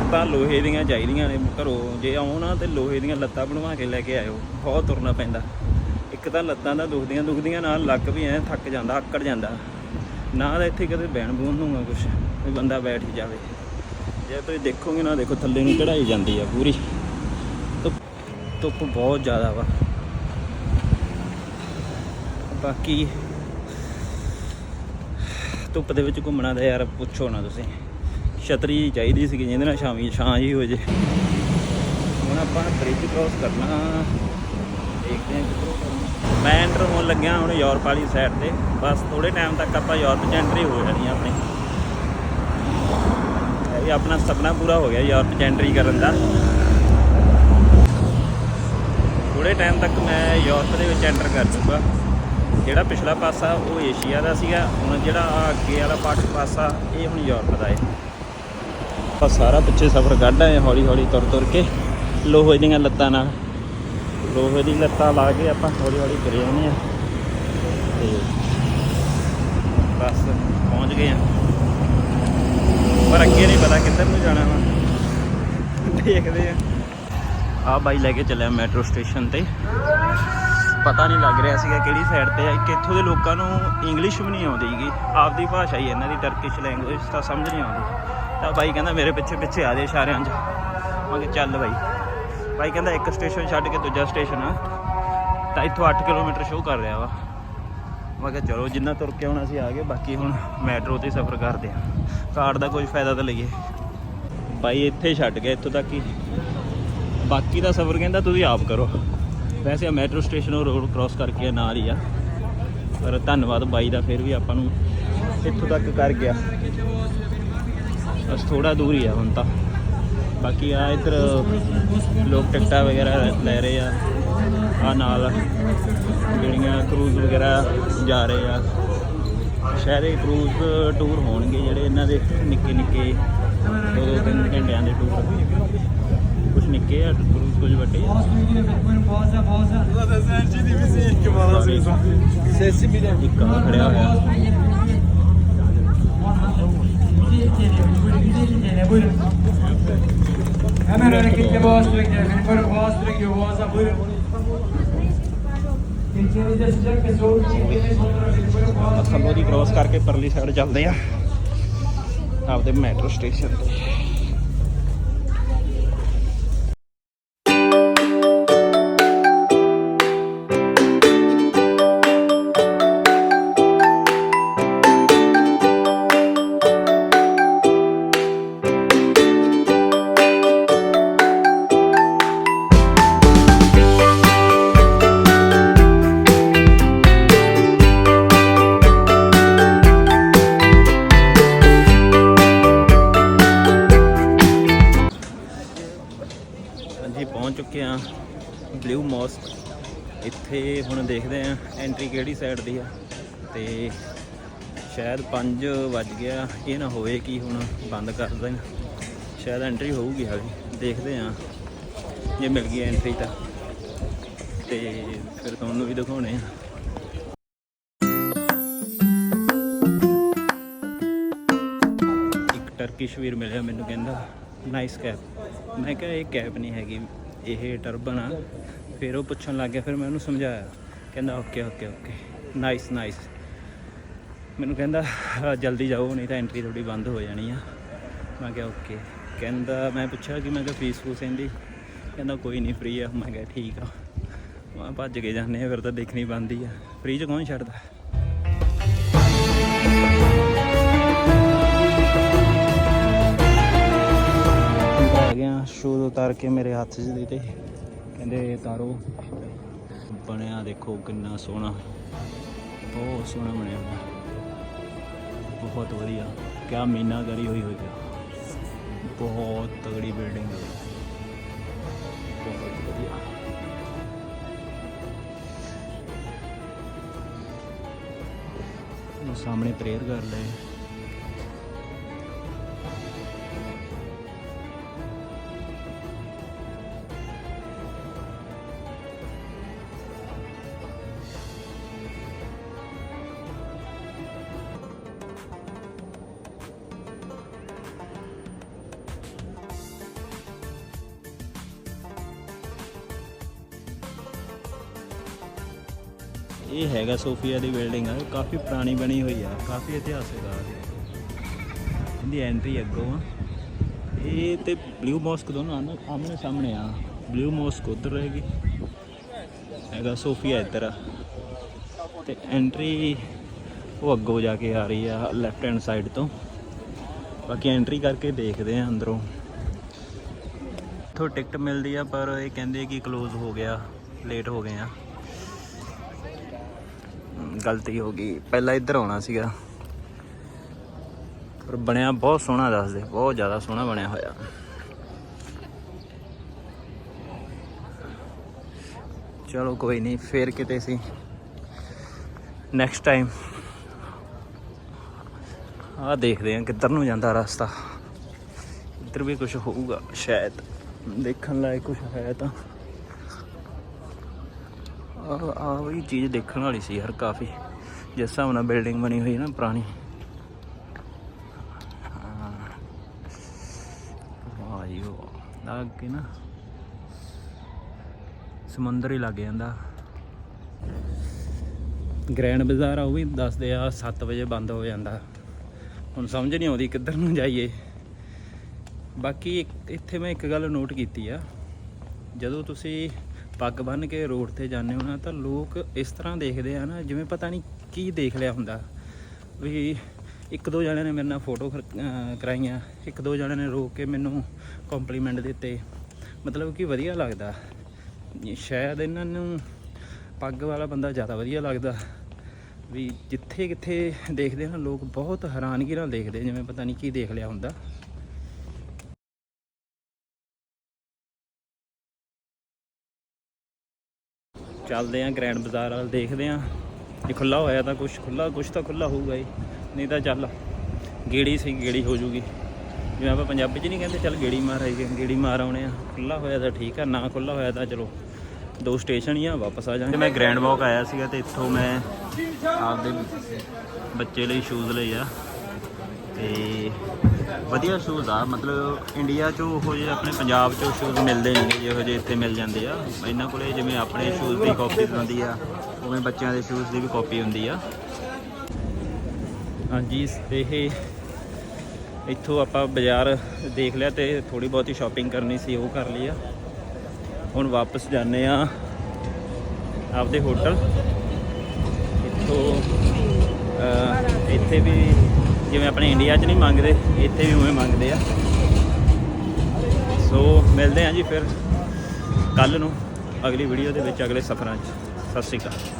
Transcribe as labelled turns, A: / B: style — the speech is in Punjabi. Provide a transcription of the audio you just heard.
A: ਲੱਤਾਂ ਲੋਹੇ ਦੀਆਂ ਚਾਹੀਦੀਆਂ ਨੇ ਘਰੋਂ। ਜੇ ਆਉਣਾ ਤੇ ਲੋਹੇ ਦੀਆਂ ਲੱਤਾਂ ਬਣਵਾ ਕੇ ਲੈ ਕੇ ਆਇਓ। ਬਹੁਤ ਤੁਰਨਾ ਪੈਂਦਾ। ਇੱਕ ਤਾਂ ਲੱਤਾਂ ਦਾ ਦੁਖਦੀਆਂ ਦੁਖਦੀਆਂ ਨਾਲ ਲੱਕ ਵੀ ਐ ਥੱਕ ਜਾਂਦਾ, ਆਕੜ ਜਾਂਦਾ। ਨਾ ਤਾਂ ਇੱਥੇ ਕਦੇ ਬੈਣ ਬੂਣ ਨੂੰਗਾ ਕੁਛ, ਵੀ ਬੰਦਾ ਬੈਠ ਹੀ ਜਾਵੇ। ਜੇ ਤੁਸੀਂ ਦੇਖੋਗੇ ਨਾ, ਦੇਖੋ ਥੱਲੇ ਨੂੰ ਚੜਾਈ ਜਾਂਦੀ ਆ ਪੂਰੀ। ਧੁੱਪ ਧੁੱਪ ਬਹੁਤ ਜ਼ਿਆਦਾ ਵਾ। ਬਾਕੀ ਧੁੱਪ ਦੇ ਵਿੱਚ ਘੁੰਮਣਾ ਤਾਂ ਯਾਰ ਪੁੱਛੋ ਨਾ ਤੁਸੀਂ। ਛਤਰੀ ਚਾਹੀਦੀ ਸੀ ਜਿਹਦੇ ਨਾਲ ਸ਼ਾਮੀ ਛਾਂ ਜੀ ਹੋ ਜੇ। ਹੁਣ ਆਪਾਂ ਬ੍ਰਿਜ ਕ੍ਰਾਸ ਕਰਨਾ। ਦੇਖਦੇ ਹਾਂ ਕਿੱਧਰੋਂ ਕਰਨਾ। ਮੈਂ ਐਂਟਰ ਹੋਣ ਲੱਗਿਆ ਹੁਣ ਯੂਰਪ ਵਾਲੀ ਸਾਈਡ ਤੇ। ਬਸ ਥੋੜੇ ਟਾਈਮ ਤੱਕ ਆਪਾਂ ਯੂਰਪ 'ਚ ਐਂਟਰੀ ਹੋ ਜਾਣੀ ਆ ਆਪਣੀ। ਇਹ ਆਪਣਾ ਸੁਪਨਾ ਪੂਰਾ ਹੋ ਗਿਆ ਯੂਰਪ 'ਚ ਐਂਟਰੀ ਕਰਨ ਦਾ। ਥੋੜੇ ਟਾਈਮ ਤੱਕ ਮੈਂ ਯੂਰਪ ਦੇ ਵਿੱਚ ਐਂਟਰ ਕਰ ਚੁੱਕਾ ਜਿਹੜਾ ਪਿਛਲਾ ਪਾਸਾ ਉਹ ਏਸ਼ੀਆ ਦਾ ਸੀਗਾ। ਹੁਣ ਜਿਹੜਾ ਅੱਗੇ ਵਾਲਾ ਪਾਸ ਪਾਸਾ, ਇਹ ਹੁਣ ਯੂਰਪ ਦਾ ਹੈ ਆਪਾਂ ਸਾਰਾ ਪਿੱਛੇ ਸਫ਼ਰ ਕੱਢ ਆਏ ਹੌਲੀ ਹੌਲੀ ਤੁਰ ਤੁਰ ਕੇ। ਲੋਹੇ ਦੀਆਂ ਲੱਤਾਂ ਨਾਲ। ਲੋਹੇ ਦੀ ਲੱਤਾਂ ਲਾ ਕੇ ਆਪਾਂ ਹੌਲੀ ਹੌਲੀ ਤੁਰੇ ਜਾਂਦੇ ਆ ਤੇ ਬਸ ਪਹੁੰਚ ਗਏ ਆ ਪਰ ਅੱਗੇ ਨਹੀਂ ਪਤਾ ਕਿੱਧਰ ਨੂੰ ਜਾਣਾ ਵਾ। ਦੇਖਦੇ ਆ ਆ ਬਾਈ ਲੈ ਕੇ ਚੱਲਿਆ ਮੈਟਰੋ ਸਟੇਸ਼ਨ ਤੇ। ਪਤਾ ਨਹੀਂ ਲੱਗ ਰਿਹਾ ਸੀਗਾ ਕਿਹੜੀ ਸਾਈਡ ਤੇ ਆ। ਕਿ ਇੱਥੋਂ ਦੇ ਲੋਕਾਂ ਨੂੰ ਇੰਗਲਿਸ਼ ਵੀ ਨਹੀਂ ਆਉਂਦੀਗੀ ਆਪਦੀ ਭਾਸ਼ਾ ਹੀ ਇਹਨਾਂ ਦੀ ਟਰਕਿਸ਼ ਲੈਂਗੁਏਜ ਤਾਂ ਸਮਝ ਨਹੀਂ ਆਉਂਦੀ। ਤਾਂ ਬਾਈ ਕਹਿੰਦਾ ਮੇਰੇ ਪਿੱਛੇ ਪਿੱਛੇ ਆ ਦੇ ਇਸ਼ਾਰਿਆਂ 'ਚ। ਮੈਂ ਕਿਹਾ ਚੱਲ ਬਾਈ। ਬਾਈ ਕਹਿੰਦਾ ਇੱਕ ਸਟੇਸ਼ਨ ਛੱਡ ਕੇ ਦੂਜਾ ਸਟੇਸ਼ਨ ਆ। ਤਾਂ ਇੱਥੋਂ 8 ਕਿਲੋਮੀਟਰ ਸ਼ੋਅ ਕਰ ਰਿਹਾ ਵਾ। ਮੈਂ ਕਿਹਾ ਚਲੋ ਜਿੰਨਾ ਤੁਰ ਕੇ ਆਉਣਾ ਸੀ ਆ ਗਏ, ਬਾਕੀ ਹੁਣ ਮੈਟਰੋ ਤੇ ਸਫ਼ਰ ਕਰਦੇ ਆ। ਕਾਰ ਦਾ ਕੋਈ ਫਾਇਦਾ ਤਾਂ ਲਈਏ। ਬਾਈ ਇੱਥੇ ਛੱਡ ਗਿਆ, ਇੱਥੋਂ ਤੱਕ ਹੀ। ਬਾਕੀ ਦਾ ਸਫ਼ਰ ਕਹਿੰਦਾ ਤੁਸੀਂ ਆਪ ਕਰੋ। ਵੈਸੇ ਆ ਮੈਟਰੋ ਸਟੇਸ਼ਨ ਉਹ ਰੋਡ ਕ੍ਰਾਸ ਕਰਕੇ ਆ ਨਾਲ ਹੀ ਆ। ਪਰ ਧੰਨਵਾਦ ਬਾਈ ਦਾ, ਫਿਰ ਵੀ ਆਪਾਂ ਨੂੰ ਇੱਥੋਂ ਤੱਕ ਕਰ ਗਿਆ। ਬਸ ਥੋੜਾ ਦੂਰ ਹੀ ਆ ਹੁਣ ਤਾਂ। ਬਾਕੀ ਆ ਇੱਧਰ ਲੋਕ ਟਿਕਟਾਂ ਵਗੈਰਾ ਲੈ ਰਹੇ ਆ। ਆ ਨਾਲ ਜਿਹੜੀਆਂ ਕਰੂਜ਼ ਵਗੈਰਾ ਜਾ ਰਹੇ ਆ। ਸ਼ਾਇਦ ਇਹ ਕਰੂਜ਼ ਟੂਰ ਹੋਣਗੇ ਜਿਹੜੇ ਇਹਨਾਂ ਦੇ ਨਿੱਕੇ ਨਿੱਕੇ ਦੋ ਦੋ ਤਿੰਨ ਘੰਟਿਆਂ ਦੇ ਟੂਰ ਕੁਝ ਨਿੱਕੇ ਆ ਕਰੂਜ਼ ਕੁਝ ਵੱਡੇ ਆ। ਇੱਕ ਆ ਖੜਿਆ ਹੋਇਆ।
B: Hemen hareketli boğaz bekliyor. Beni böyle boğaz bırakıyor. Boğaza buyurun. İlçemizde sıcak ve soğuk çektiğiniz fotoğraf beni böyle boğaz
A: ਥੱਲੋਂ ਦੀ ਕ੍ਰਾਸ ਕਰਕੇ ਪਰਲੀ ਸਾਈਡ ਚੱਲਦੇ ਆ ਆਪਦੇ ਮੈਟਰੋ ਸਟੇਸ਼ਨ ਤੇ ਬਲੂ ਮੌਸਕ ਇੱਥੇ ਹੁਣ ਦੇਖਦੇ ਆ ਐਂਟਰੀ ਕਿਹੜੀ ਸਾਈਡ ਦੀ ਆ। ਤੇ ਸ਼ਾਇਦ 5 ਵੱਜ ਗਿਆ, ਇਹ ਨਾ ਹੋਵੇ ਕਿ ਹੁਣ ਬੰਦ ਕਰ ਦੇਣ। ਸ਼ਾਇਦ ਐਂਟਰੀ ਹੋਊਗੀ ਹਾਲੇ ਦੇਖਦੇ ਆ ਜੇ ਮਿਲ ਗਈ ਐਂਟਰੀ ਤਾਂ। ਤੇ ਫਿਰ ਤੁਹਾਨੂੰ ਵੀ ਦਿਖਾਉਣੇ ਆ। ਇੱਕ ਟਰਕਿਸ਼ ਵੀਰ ਮਿਲਿਆ ਮੈਨੂੰ ਕਹਿੰਦਾ ਨਾਈਸ ਕੈਪ ਮੈਂ ਕਿਹਾ, ਇਹ ਕੈਪ ਨਹੀਂ ਹੈਗੀ। ਇਹ ਟਰਬਨ ਆ। ਫਿਰ ਉਹ ਪੁੱਛਣ ਲੱਗ ਗਿਆ, ਫਿਰ ਮੈਂ ਉਹਨੂੰ ਸਮਝਾਇਆ। ਕਹਿੰਦਾ okay okay okay nice nice ਮੈਨੂੰ ਕਹਿੰਦਾ, ਜਲਦੀ ਜਾਓ, ਨਹੀਂ ਤਾਂ ਐਂਟਰੀ ਤੁਹਾਡੀ ਬੰਦ ਹੋ ਜਾਣੀ ਆ। ਮੈਂ ਕਿਹਾ ਓਕੇ ਕਹਿੰਦਾ, ਮੈਂ ਪੁੱਛਿਆ ਕਿ, ਮੈਂ ਕਿਹਾ ਫੀਸ ਫੂਸ ਇਹਦੀ ਕਹਿੰਦਾ, ਕੋਈ ਨਹੀਂ ਫ੍ਰੀ ਆ। ਮੈਂ ਕਿਹਾ, ਠੀਕ ਆ। ਮੈਂ ਭੱਜ ਕੇ ਜਾਂਦੇ ਆ, ਫਿਰ ਤਾਂ ਦੇਖਣੀ ਬੰਦੀ ਆ। ਫ੍ਰੀ ਚ ਕੌਣ ਛੱਡਦਾ? ਆ ਗਿਆ, ਸ਼ੂਜ਼ ਉਤਾਰ ਕੇ ਮੇਰੇ ਹੱਥ 'ਚ ਦਿੱਤੇ। ਕਹਿੰਦੇ ਤਾਰੋ। ਬਣਿਆ ਦੇਖੋ ਕਿੰਨਾ ਸੋਹਣਾ। ਬਹੁਤ ਸੋਹਣਾ ਬਣਿਆ। ਬਹੁਤ ਵਧੀਆ। ਕਿਆ ਮੀਨਾਕਾਰੀ ਹੋਈ ਹੋਈ ਹੈ ਬਹੁਤ ਤਗੜੀ ਬਿਲਡਿੰਗ ਹੈ ਬਹੁਤ ਵਧੀਆ। ਉਹ ਸਾਹਮਣੇ ਪ੍ਰੇਅਰ ਕਰ ਲਏ। ਇਹ ਹੈਗਾ ਸੋਫੀਆ ਦੀ ਬਿਲਡਿੰਗ ਆ ਕਾਫੀ ਪੁਰਾਣੀ ਬਣੀ ਹੋਈ ਆ, ਕਾਫੀ ਇਤਿਹਾਸਿਕ ਆ। ਇਹਦੀ ਐਂਟਰੀ ਅੱਗੋਂ ਆ। ਇਹ ਤੇ ਬਲੂ ਮੋਸਕ ਦੋਨੋਂ ਆਮਨੇ ਆਮਨੇ ਸਾਹਮਣੇ ਆ। ਬਲੂ ਮੋਸਕ ਉਧਰ ਰਹੇਗੀ। ਹੈਗਾ ਸੋਫੀਆ ਇੱਧਰ ਆ। ਤੇ ਐਂਟਰੀ ਉਹ ਅੱਗੋਂ ਜਾ ਕੇ ਆ ਰਹੀ ਆ ਲੈਫਟ ਹੈਂਡ ਸਾਈਡ ਤੋਂ। ਬਾਕੀ ਐਂਟਰੀ ਕਰਕੇ ਦੇਖਦੇ ਆ ਅੰਦਰੋਂ। ਇੱਥੋਂ ਟਿਕਟ ਮਿਲਦੀ ਆ, ਪਰ ਇਹ ਕਹਿੰਦੇ ਕਿ ক্লোਜ਼ ਹੋ ਗਿਆ ਲੇਟ ਹੋ ਗਏ ਆ। ਗਲਤੀ ਹੋ ਗਈ। ਪਹਿਲਾਂ ਇੱਧਰ ਆਉਣਾ ਸੀਗਾ। ਪਰ ਬਣਿਆ ਬਹੁਤ ਸੋਹਣਾ ਦੱਸਦੇ ਬਹੁਤ ਜ਼ਿਆਦਾ ਸੋਹਣਾ ਬਣਿਆ ਹੋਇਆ। ਚਲੋ ਕੋਈ ਨਹੀਂ, ਫੇਰ ਕਿਤੇ ਸੀ। ਨੈਕਸਟ ਟਾਈਮ ਆ ਦੇਖਦੇ ਆ ਕਿੱਧਰ ਨੂੰ ਜਾਂਦਾ ਰਸਤਾ। ਇੱਧਰ ਵੀ ਕੁਝ ਹੋਊਗਾ, ਸ਼ਾਇਦ। ਦੇਖਣ ਲਾਇਕ ਕੁਝ ਹੈ ਤਾਂ। ਆ ਆ ਵੀ ਚੀਜ਼ ਦੇਖਣ ਵਾਲੀ ਸੀ ਯਾਰ ਕਾਫੀ। ਜਿਸ ਹਿਸਾਬ ਨਾਲ ਬਿਲਡਿੰਗ ਬਣੀ ਹੋਈ ਨਾ ਪੁਰਾਣੀ। ਹਾਂ। ਵਾਹ ਜੀ ਵਾਹ। ਲੱਗ ਕੇ ਨਾ ਸਮੁੰਦਰ ਹੀ ਲੱਗ ਜਾਂਦਾ। ਗ੍ਰੈਂਡ ਬਾਜ਼ਾਰ ਆ, ਉਹ ਵੀ ਦੱਸਦੇ ਆ 7 ਵਜੇ ਬੰਦ ਹੋ ਜਾਂਦਾ। ਹੁਣ ਸਮਝ ਨਹੀਂ ਆਉਂਦੀ ਕਿੱਧਰ ਨੂੰ ਜਾਈਏ। ਬਾਕੀ ਇੱਕ- ਇੱਥੇ ਮੈਂ ਇੱਕ ਗੱਲ ਨੋਟ ਕੀਤੀ ਆ। ਜਦੋਂ ਤੁਸੀਂ ਪੱਗ ਬੰਨ੍ਹ ਕੇ ਰੋਡ ਤੇ ਜਾਂਦੇ ਹੋ ਨਾ, ਤਾਂ ਲੋਕ ਇਸ ਤਰ੍ਹਾਂ ਦੇਖਦੇ ਆ ਨਾ, ਜਿਵੇਂ ਪਤਾ ਨਹੀਂ ਕੀ ਦੇਖ ਲਿਆ ਹੁੰਦਾ। ਵੀ ਇੱਕ ਦੋ ਜਣਿਆਂ ਨੇ ਮੇਰੇ ਨਾਲ ਫੋਟੋ ਕਰਾਈਆਂ, ਇੱਕ ਦੋ ਜਣਿਆਂ ਨੇ ਰੋਕ ਕੇ ਮੈਨੂੰ ਕੰਪਲੀਮੈਂਟ ਦਿੱਤੇ। ਮਤਲਬ ਕਿ ਵਧੀਆ ਲੱਗਦਾ। ਸ਼ਾਇਦ ਇਹਨਾਂ ਨੂੰ ਪੱਗ ਵਾਲਾ ਬੰਦਾ ਜ਼ਿਆਦਾ ਵਧੀਆ ਲੱਗਦਾ। ਵੀ ਜਿੱਥੇ ਕਿੱਥੇ ਦੇਖਦੇ ਹਨ ਲੋਕ ਬਹੁਤ ਹੈਰਾਨਗੀ ਨਾਲ ਦੇਖਦੇ ਜਿਵੇਂ ਪਤਾ ਨਹੀਂ ਕੀ ਦੇਖ ਲਿਆ ਹੁੰਦਾ। ਚੱਲਦੇ ਆ ਗ੍ਰੈਂਡ ਬਾਜ਼ਾਰ ਵੱਲ ਦੇਖਦੇ ਆ। ਜੇ ਖੁੱਲਾ ਹੋਇਆ ਤਾਂ ਕੁਝ ਖੁੱਲਾ ਕੁਝ ਤਾਂ ਖੁੱਲਾ ਹੋਊਗਾ ਹੀ ਨਹੀਂ ਤਾਂ ਚੱਲ, ਗੇੜੀ ਸੀ, ਗੇੜੀ ਹੋ ਜੂਗੀ। ਜਿਵੇਂ ਆਪਾਂ ਪੰਜਾਬੀ 'ਚ ਨਹੀਂ ਕਹਿੰਦੇ, ਚੱਲ ਗੇੜੀ ਮਾਰ ਆਈਏ ਗੇੜੀ ਮਾਰ ਆਉਣੇ ਆ। ਖੁੱਲਾ ਹੋਇਆ ਤਾਂ ਠੀਕ ਆ, ਨਾ ਖੁੱਲਾ ਹੋਇਆ ਤਾਂ ਚਲੋ, ਦੋ ਸਟੇਸ਼ਨ ਹੀ ਆ, ਵਾਪਸ ਆ ਜਾਵਾਂਗੇ ਮੈਂ ਗ੍ਰੈਂਡ ਵਾਕ ਆਇਆ ਸੀਗਾ ਤੇ ਇੱਥੋਂ ਮੈਂ ਆਪਦੇ ਬੱਚੇ ਲਈ ਸ਼ੂਜ਼ ਲਏ ਆ। ਤੇ ਵਧੀਆ ਸ਼ੂਜ਼ ਆ, ਮਤਲਬ ਇੰਡੀਆ 'ਚ ਉਹ ਜਿਹੇ ਆਪਣੇ ਪੰਜਾਬ 'ਚ ਸ਼ੂਜ਼ ਮਿਲਦੇ ਨਹੀਂ ਜਿਹੋ ਜਿਹੇ ਇੱਥੇ ਮਿਲ ਜਾਂਦੇ ਆ। ਇਹਨਾਂ ਕੋਲੇ ਜਿਵੇਂ ਆਪਣੇ ਸ਼ੂਜ਼ ਦੀ ਕਾਪੀ ਹੁੰਦੀ ਆ, ਉਵੇਂ ਬੱਚਿਆਂ ਦੇ ਸ਼ੂਜ਼ ਦੀ ਵੀ ਕਾਪੀ ਹੁੰਦੀ ਆ। ਹਾਂਜੀ, ਇਹ ਇੱਥੋਂ ਆਪਾਂ ਬਾਜ਼ਾਰ ਦੇਖ ਲਿਆ ਤੇ ਥੋੜੀ ਬਹੁਤੀ ਸ਼ਾਪਿੰਗ ਕਰਨੀ ਸੀ, ਉਹ ਕਰ ਲਈ ਆ। ਹੁਣ ਵਾਪਸ ਜਾਂਦੇ ਆ ਆਪਦੇ ਹੋਟਲ ਇੱਥੋਂ ਇੱਥੇ ਵੀ ਜਿਵੇਂ ਆਪਣੇ ਇੰਡੀਆ 'ਚ ਨਹੀਂ ਮੰਗਦੇ, ਇੱਥੇ ਵੀ ਉਵੇਂ ਮੰਗਦੇ ਆ। ਸੋ ਮਿਲਦੇ ਆ ਜੀ ਫਿਰ ਕੱਲ ਨੂੰ ਅਗਲੀ ਵੀਡੀਓ ਦੇ ਵਿੱਚ, ਅਗਲੇ ਸਫ਼ਰਾਂ 'ਚ। ਸਤਿ ਸ਼੍ਰੀ ਅਕਾਲ।